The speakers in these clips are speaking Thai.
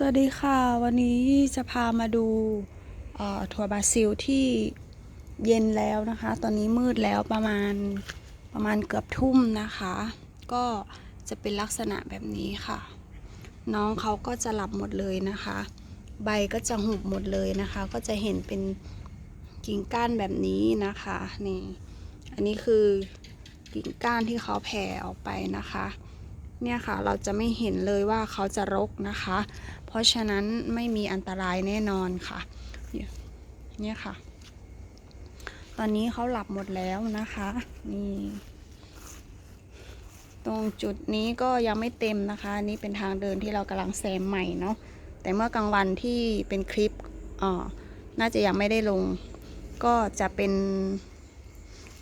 สวัสดีค่ะ วันนี้จะพามาดูถั่วบราซิลที่เย็นแล้วนะคะ ตอนนี้มืดแล้วประมาณประมาณเกือบทุ่มนะคะ ก็จะเป็นลักษณะแบบนี้ค่ะ น้องเขาก็จะหลับหมดเลยนะคะ ใบก็จะหุบหมดเลยนะคะ ก็จะเห็นเป็นกิ่งก้านแบบนี้นะคะนี่อันนี้คือกิ่งก้านที่เขาแผ่ออกไปนะคะ เนี่ยค่ะเราจะไม่เห็นเลยว่าเขาจะรกนะคะ เพราะฉะนั้นไม่มีอันตรายแน่นอนค่ะ เนี่ยค่ะ ตอนนี้เขาหลับหมดแล้วนะคะนี่ตรงจุดนี้ก็ยังไม่เต็มนะคะนนี่เป็นทางเดินที่เรากำลังแซมใหม่เนาะแต่เมื่อกลางวันที่เป็นคลิปอ่อน่าจะยังไม่ได้ลง ก็จะเป็น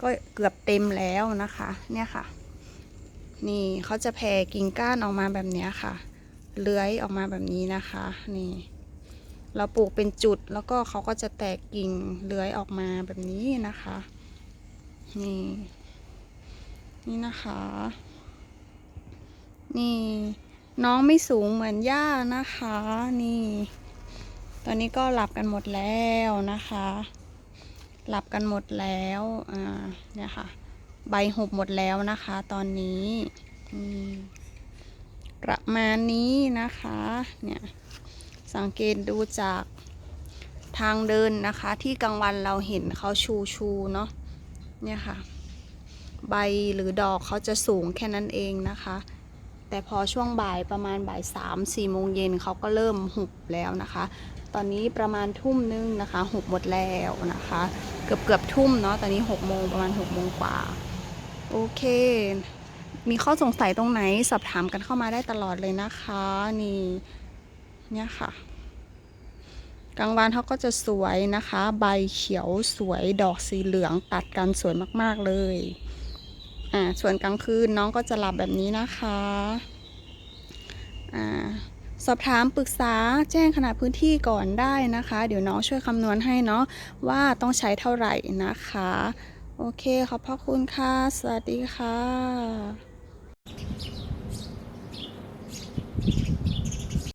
ก็เกือบเต็มแล้วนะคะ เนี่ยค่ะ นี่เขาจะแผ่กิ่งก้านออกมาแบบนี้ค่ะ เลื้อยออกมาแบบนี้นะคะ นี่ เราปลูกเป็นจุดแล้วก็เขาก็จะแตกกิ่งเลื้อยออกมาแบบนี้นะคะ นี่ นี่นะคะ นี่ น้องไม่สูงเหมือนย่านะคะ นี่ ตอนนี้ก็หลับกันหมดแล้วนะคะ หลับกันหมดแล้ว อ่า เนี่ยค่ะ ใบหุบหมดแล้วนะคะ ตอนนี้ประมาณนี้นะคะ เนี่ย สังเกตดูจากทางเดินนะคะ ที่กลางวันเราเห็นเขาชูชูเนาะ เนี่ยค่ะ ใบหรือดอกเขาจะสูงแค่นั้นเองนะคะ แต่พอช่วงบ่ายประมาณบ่ายสามสี่โมงเย็นเขาก็เริ่มหุบแล้วนะคะตอนนี้ประมาณทุ่มนึงนะคะหุบหมดแล้วนะคะ เกือบเกือบทุ่มเนาะตอนนี้หกโมงประมาณหกโมงกว่า โอเค มีข้อสงสัยตรงไหนสอบถามกันเข้ามาได้ตลอดเลยนะคะ นี่เนี่ยค่ะ กลางวันเขาก็จะสวยนะคะ ใบเขียวสวยดอกสีเหลืองตัดกันสวยมากๆเลย อ่า ส่วนกลางคืนน้องก็จะหลับแบบนี้นะคะ อ่าสอบถามปรึกษาแจ้งขนาดพื้นที่ก่อนได้นะคะ เดี๋ยวน้องช่วยคำนวณให้เนาะว่าต้องใช้เท่าไหร่นะคะ โอเคขอบพระคุณค่ะ สวัสดีค่ะ